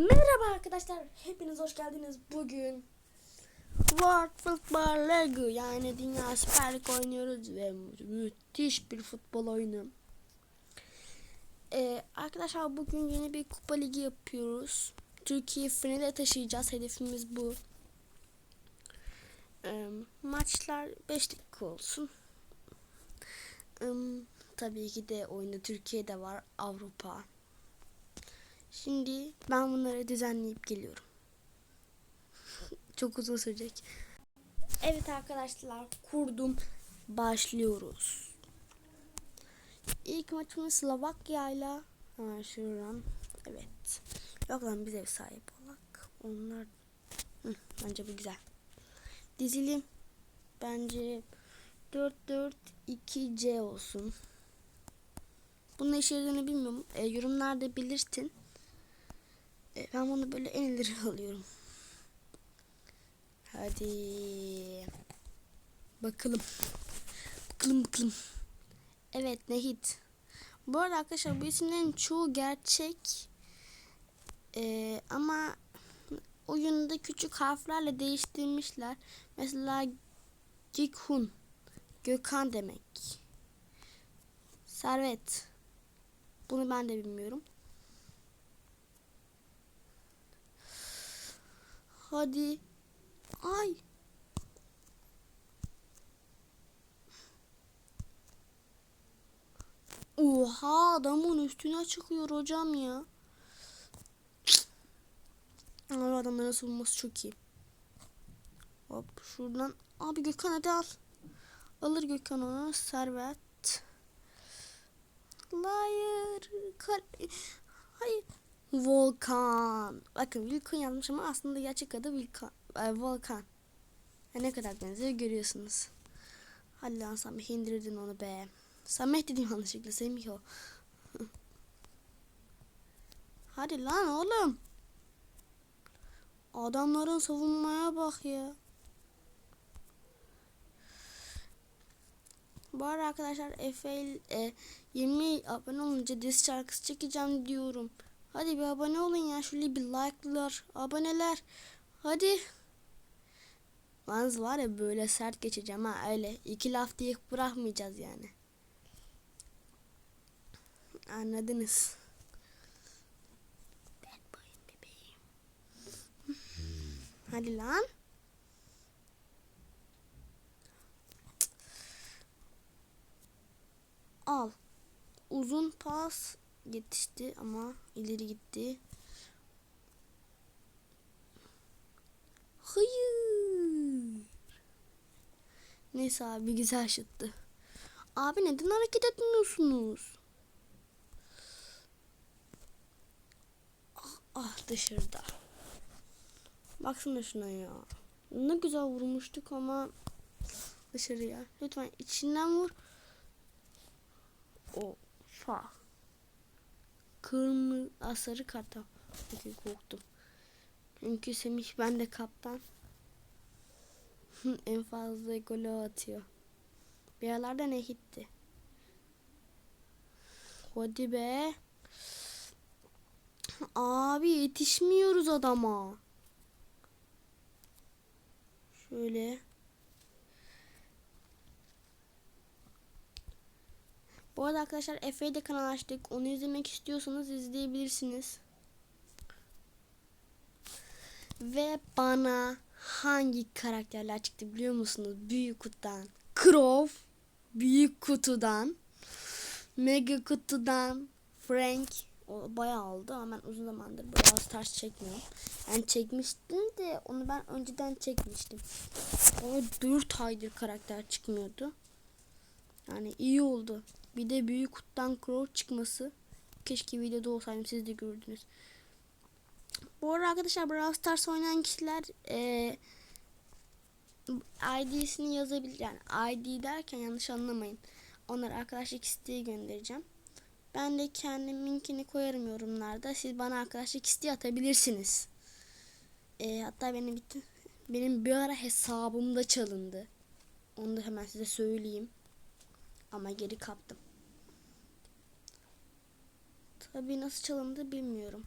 Merhaba arkadaşlar, hepiniz hoş geldiniz. Bugün World Football League yani Dünya Süper Lig oynuyoruz ve müthiş bir futbol oyunu. Ee, arkadaşlar bugün yeni bir kupa ligi yapıyoruz. Türkiye finale taşıyacağız. Hedefimiz bu. Ee, maçlar 5 dakika olsun. Ee, tabii ki de oyunda Türkiye'de var, Avrupa. Şimdi ben bunları düzenleyip geliyorum. Çok uzun sürecek. Evet arkadaşlar kurdum. Başlıyoruz. İlk maçımız Slovakya ile hemen şuradan. Evet. Yok lan biz ev sahibi olak. Onlar Hı, bence bu güzel. Dizilim bence 4-4-2-C olsun. Bunun işe yaradığını bilmiyorum. E, yorumlarda belirtin. E, ben bunu böyle en ileri alıyorum. Hadi. Bakalım. Bakalım bakalım. Evet Nehit. Bu arada arkadaşlar bu isimlerin çoğu gerçek. E, ama oyunda küçük harflerle değiştirmişler. Mesela Gikhun. Gökhan demek. Servet. Bunu ben de bilmiyorum. Hadi. Ay. Oha adamın üstüne çıkıyor hocam ya. Ama adamların savunması çok iyi. Hop şuradan. Abi Gökhan hadi al. Alır Gökhan onu. Servet. Hayır. Kal Hayır. Volkan. Bakın Volkan yazmış ama aslında gerçek adı Volkan. E, Volkan. Ya ne kadar benziyor görüyorsunuz. Hadi lan Samih indirdin onu be. Samih dedim yanlışlıkla Semih o. Hadi lan oğlum. Adamların savunmaya bak ya. Bu arada arkadaşlar Efe e, 20 abone olunca diz şarkısı çekeceğim diyorum. Hadi bir abone olun ya. Şöyle bir like'lar, aboneler. Hadi. Yalnız var ya böyle sert geçeceğim ha öyle. iki laf diye bırakmayacağız yani. Anladınız. Hadi lan. Al. Uzun pas yetişti ama ileri gitti. Hayır. Neyse abi güzel şıttı. Abi neden hareket etmiyorsunuz? Ah, ah dışarıda. Baksana şuna ya. Ne güzel vurmuştuk ama dışarıya. Lütfen içinden vur. O fa. Kırmızı sarı kartal. Peki korktum. Çünkü Semih ben de kaptan. en fazla golü atıyor. Bir yerlerde ne gitti? Hadi be. Abi yetişmiyoruz adama. Şöyle. Bu arada arkadaşlar Efe'ye de kanal açtık. Onu izlemek istiyorsanız izleyebilirsiniz. Ve bana hangi karakterler çıktı biliyor musunuz? Büyük kutudan. Crow. Büyük kutudan. Mega kutudan. Frank. O bayağı oldu ama ben uzun zamandır Brawl Stars çekmiyorum. Yani çekmiştim de onu ben önceden çekmiştim. O 4 aydır karakter çıkmıyordu. Yani iyi oldu. Bir de büyük kuttan crow çıkması. Keşke videoda olsaydım siz de gördünüz. Bu arada arkadaşlar Brawl Stars oynayan kişiler e, ID'sini yazabilir. Yani ID derken yanlış anlamayın. Onları arkadaşlık isteği göndereceğim. Ben de kendim linkini koyarım yorumlarda. Siz bana arkadaşlık isteği atabilirsiniz. E, hatta benim bir, benim bir ara hesabımda çalındı. Onu da hemen size söyleyeyim. Ama geri kaptım. Tabii nasıl çalındı bilmiyorum.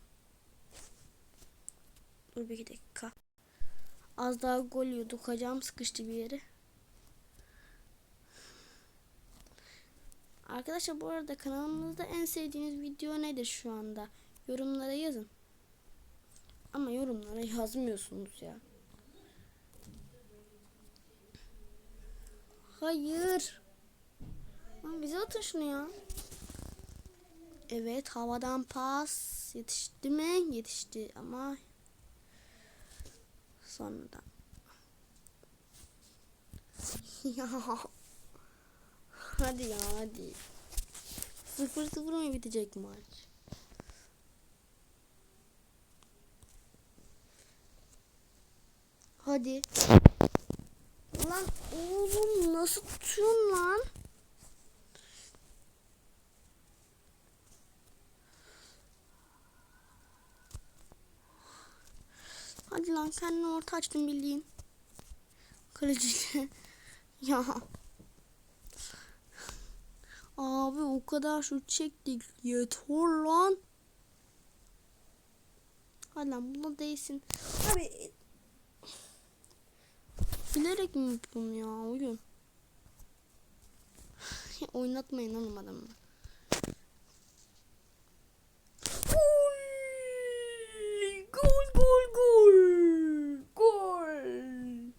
Dur bir dakika. Az daha gol yiyorduk. Hocam sıkıştı bir yere. Arkadaşlar bu arada kanalımızda en sevdiğiniz video nedir şu anda? Yorumlara yazın. Ama yorumlara yazmıyorsunuz ya. Hayır. Lan bize atın şunu ya. Evet havadan pas yetişti mi? Yetişti ama sonradan. ya. Hadi ya hadi. Sıfır sıfır mı bitecek maç? Hadi. Lan oğlum nasıl tutuyorsun lan? Hadi lan kendini orta açtın bildiğin. Kaleciyle. ya. Abi o kadar şut çektik. Yeter lan. Hadi lan buna değsin. Abi bilerek mi yapıyorum ya oyun? Oynatmayın oğlum adamı. Gol! Gol gol gol! Gol!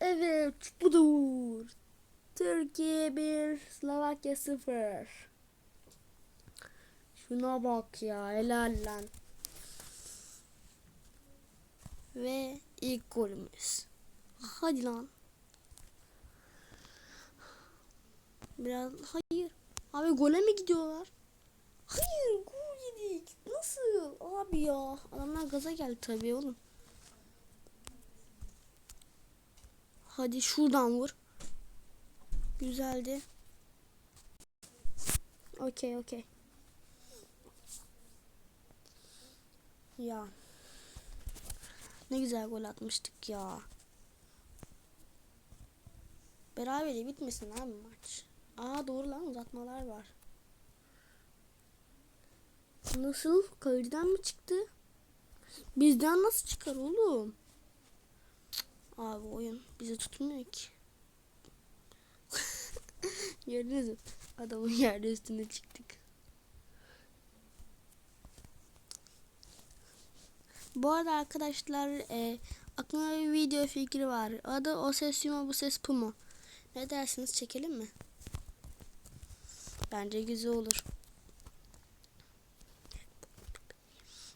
Evet budur. Türkiye 1, Slovakya 0. Şuna bak ya helal lan. Ve ilk golümüz. Hadi lan. Biraz hayır. Abi gole mi gidiyorlar? Hayır gol yedik. Nasıl? Abi ya. Adamlar gaza geldi tabii oğlum. Hadi şuradan vur. Güzeldi. Okey okey. Ya. Ne güzel gol atmıştık ya. Berabere bitmesin abi maç. Aa doğru lan uzatmalar var. Nasıl? Kaleciden mi çıktı? Bizden nasıl çıkar oğlum? Abi oyun bizi tutmuyor ki. Gördünüz mü? Adamın yerde üstüne çıktık. Bu arada arkadaşlar e, aklımda bir video fikri var. Adı o ses yuma bu ses pu mu? Ne dersiniz çekelim mi? Bence güzel olur.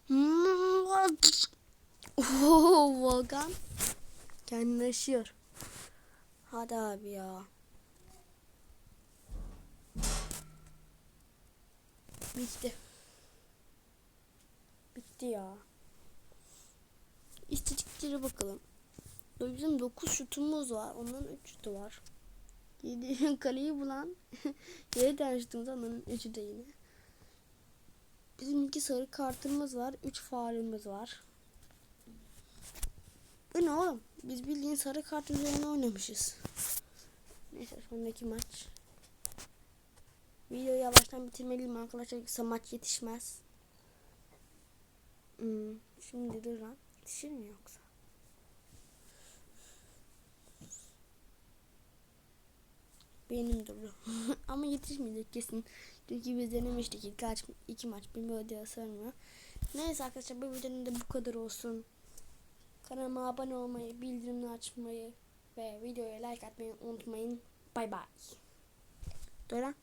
Oo, Volkan kendini aşıyor. Hadi abi ya. Bitti. Bitti ya. İstatistiklere bakalım. Bizim 9 şutumuz var. Onların 3 şutu var. 7 kaleyi bulan 7 tane şutumuz var. Onların 3'ü de yine. Bizim iki sarı kartımız var. 3 faulümüz var. Bu ne oğlum? Biz bildiğin sarı kart üzerine oynamışız. Neyse sonraki maç. Videoyu yavaştan bitirmeliyim arkadaşlar. Yoksa maç yetişmez. Hmm, şimdi dur lan. Yetişir mi yoksa? Benim duru. Ama yetişmeyecek kesin. Çünkü biz denemiştik ilk kaç, iki maç bir video sığmıyor. Neyse arkadaşlar bu videonun da bu kadar olsun. Kanalıma abone olmayı, bildirimleri açmayı ve videoya like atmayı unutmayın. Bay bay. Dora.